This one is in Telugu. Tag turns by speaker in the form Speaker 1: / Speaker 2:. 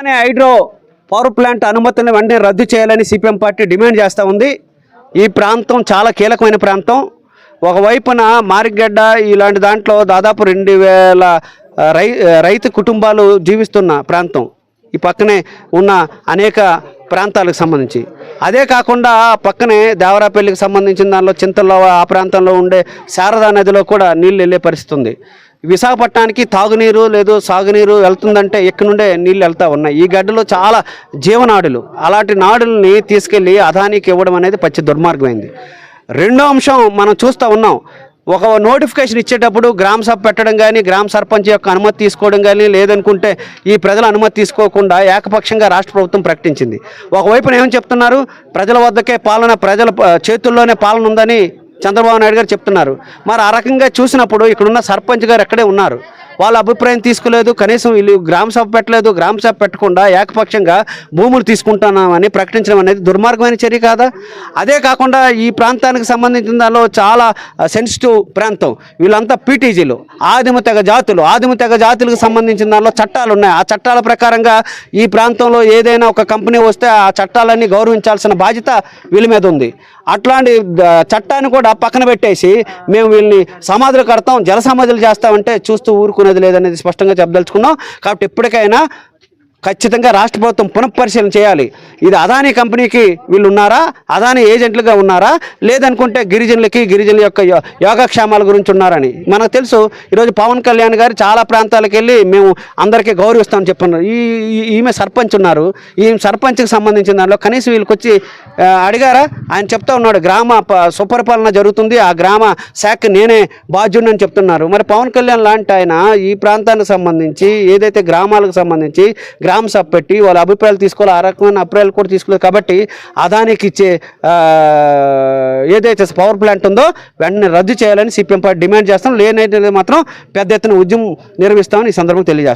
Speaker 1: అనే హైడ్రో పవర్ ప్లాంట్ అనుమతులను వెంటనే రద్దు చేయాలని సిపిఎం పార్టీ డిమాండ్ చేస్తూ ఉంది. ఈ ప్రాంతం చాలా కీలకమైన ప్రాంతం. ఒకవైపున మారిగడ్డ ఇలాంటి దాంట్లో దాదాపు రెండు వేల రై రైతు కుటుంబాలు జీవిస్తున్న ప్రాంతం. ఈ పక్కనే ఉన్న అనేక ప్రాంతాలకు సంబంధించి. అదే కాకుండా పక్కనే దేవరాపల్లికి సంబంధించిన దానిలో చింతల్లో ఆ ప్రాంతంలో ఉండే శారదా నదిలో కూడా నీళ్ళు వెళ్ళే పరిస్థితి ఉంది. విశాఖపట్నానికి తాగునీరు లేదు సాగునీరు వెళ్తుందంటే ఎక్కడి నుండే నీళ్ళు వెళ్తూ ఉన్నాయి. ఈ గడ్డలో చాలా జీవనాడులు. అలాంటి నాడుల్ని తీసుకెళ్ళి అదానికి ఇవ్వడం అనేది పచ్చి దుర్మార్గమైంది. రెండో అంశం మనం చూస్తూ ఉన్నాం. ఒక నోటిఫికేషన్ ఇచ్చేటప్పుడు గ్రామ సభ పెట్టడం కానీ గ్రామ సర్పంచ్ యొక్క అనుమతి తీసుకోవడం కానీ లేదనుకుంటే ఈ ప్రజల అనుమతి తీసుకోకుండా ఏకపక్షంగా రాష్ట్ర ప్రభుత్వం ప్రకటించింది. ఒకవైపున ఏమని చెప్తున్నారు? ప్రజల వద్దకే పాలన ప్రజల చేతుల్లోనే పాలన ఉందని చంద్రబాబు నాయుడు గారు చెప్తున్నారు. మరి ఆ రకంగా చూసినప్పుడు ఇక్కడున్న సర్పంచ్ గారు ఎక్కడే ఉన్నారు? వాళ్ళ అభిప్రాయం తీసుకోలేదు కనీసం వీళ్ళు గ్రామ సభ పెట్టలేదు గ్రామ సభ పెట్టకుండా ఏకపక్షంగా భూములు తీసుకుంటున్నామని ప్రకటించడం అనేది దుర్మార్గమైన చర్య కాదా? అదే కాకుండా ఈ ప్రాంతానికి సంబంధించిన దానిలో చాలా సెన్సిటివ్ ప్రాంతం. వీళ్ళంతా పీటీజీలు ఆదిమ తెగ జాతులు. ఆదిమ తెగ జాతులకు సంబంధించిన దానిలో చట్టాలు ఉన్నాయి. ఆ చట్టాల ప్రకారంగా ఈ ప్రాంతంలో ఏదైనా ఒక కంపెనీ వస్తే ఆ చట్టాలన్నీ గౌరవించాల్సిన బాధ్యత వీళ్ళ మీద ఉంది. అట్లాంటి చట్టాన్ని కూడా పక్కన పెట్టేసి మేము వీళ్ళని సమాధులు కడతాం జల సమాధులు చేస్తామంటే చూస్తూ ఊరుకు ఊరుకునేది లేదనేది స్పష్టంగా చెప్పదలుచుకున్నాం. కాబట్టి ఎప్పటికైనా ఖచ్చితంగా రాష్ట్ర ప్రభుత్వం పునఃపరిశీలన చేయాలి. ఇది అదానీ కంపెనీకి వీళ్ళు ఉన్నారా? అదానీ ఏజెంట్లుగా ఉన్నారా? లేదనుకుంటే గిరిజనులకి గిరిజనుల యొక్క యోగక్షేమాల గురించి ఉన్నారని. మనకు తెలుసు ఈరోజు పవన్ కళ్యాణ్ గారు చాలా ప్రాంతాలకు వెళ్ళి మేము అందరికీ గౌరవిస్తామని చెప్పున్నారు. ఈ ఈమె సర్పంచ్ ఉన్నారు. ఈ సర్పంచ్కి సంబంధించిన దానిలో కనీసం వీళ్ళకి వచ్చి అడిగారా? ఆయన చెప్తా ఉన్నాడు గ్రామ ప- సుపరిపాలన జరుగుతుంది ఆ గ్రామ శాఖ నేనే బాధ్యుడిని అని చెప్తున్నారు. మరి పవన్ కళ్యాణ్ లాంటి ఆయన ఈ ప్రాంతానికి సంబంధించి ఏదైతే గ్రామాలకు సంబంధించి గ్రామ సభ పెట్టి వాళ్ళ అభిప్రాయాలు తీసుకోవాలి. ఆ రకమైన అభిప్రాయాలు కూడా తీసుకోలేదు. కాబట్టి అదానికి ఇచ్చే ఏదైతే పవర్ ప్లాంట్ ఉందో వెంటనే రద్దు చేయాలని సిపిఎం పార్టీ డిమాండ్ చేస్తాం లేనైతే మాత్రం పెద్ద ఎత్తున ఉద్యమం నిర్వహిస్తామని ఈ సందర్భంగా తెలియజేస్తాం